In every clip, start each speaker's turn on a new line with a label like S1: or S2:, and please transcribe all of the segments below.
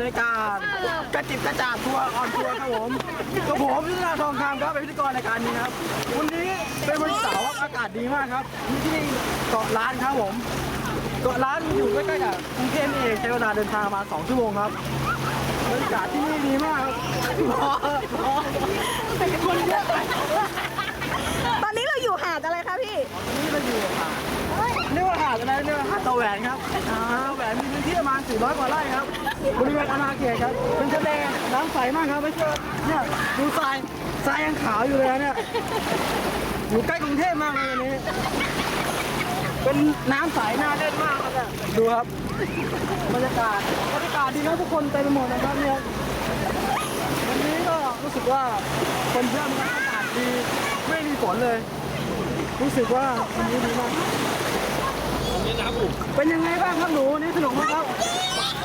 S1: ในการกระจิบกระจาดทัวร์ออนทัวร์ครับผมกับผมยุทธนาทองคำครับเป็นพิธีกรในการนี้ครับวันนี้เป็นวันเสาร์ครับอากาศดีมากครับที่นี่เกาะล้านครับผมเกาะล้านอยู่ใกล้ๆกับกรุงเทพนี่เองใช้เวลาเดินทางมา2ชั่วโมงครับบรรยากาศที่นี่ดีมากครับรอรอแต่คนเยอะ
S2: ตอนนี้เราอยู่หาดอะไรคะพี่
S1: นี่เราอยู่หาดเรียกว่าหาดอะไรเรียกว่าหาดตะแหวนครับหาดตะแหวนมีพื้นที่ประมาณ400กว่าไร่ครับ บริเวณอาณาเขตครับ เป็นทะเลน้ำใสมากครับไม่เชื่อเนี่ยดูทรายทรายยังขาวอยู่เลยนะเนี่ย อยู่ใกล้กรุงเทพมากเลยวันนี้ เป็นน้ำใสน่าเล่นมากครับเนี่ยดูครับบรรยากาศบรรยากาศดีครับทุกคนเต็มไปหมดนะครับเนี่ยวันนี้ก็รู้สึกว่าคนเยอะมากอากาศดีไม่มีฝนเลย รู้สึกว่าวันนี้ดีมาก เป็นยังไงบ้างครับหนูวันนี่สนุกไหมครับ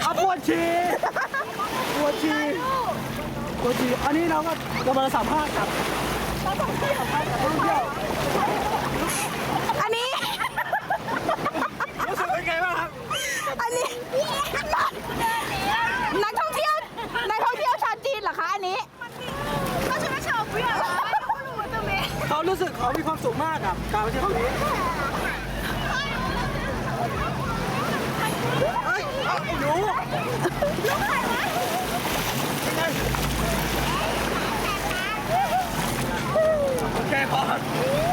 S1: เอาปวดฉี่ปวดฉี่ปวดฉี่อันนี้เราก็จะมาสัมภาษณ์กับนักท่องเที่ยวครับนักท่องเที่ยว
S2: อันนี้
S1: รู้สึกเป็นไงบ้างครับ
S2: อันนี้ นักท่องเที่ยว นักท่องเที่ยวชาวจีนเหรอคะอันนี้ก็จะไม่ชอบเพื่อนเหรอไม่รู้ตัวเมย์
S1: เขารู้สึกเขามีความสุขมากกับการไปเที่ยวครั้งนี้เฮ้ยเอาไอ้หนู โอเคพอ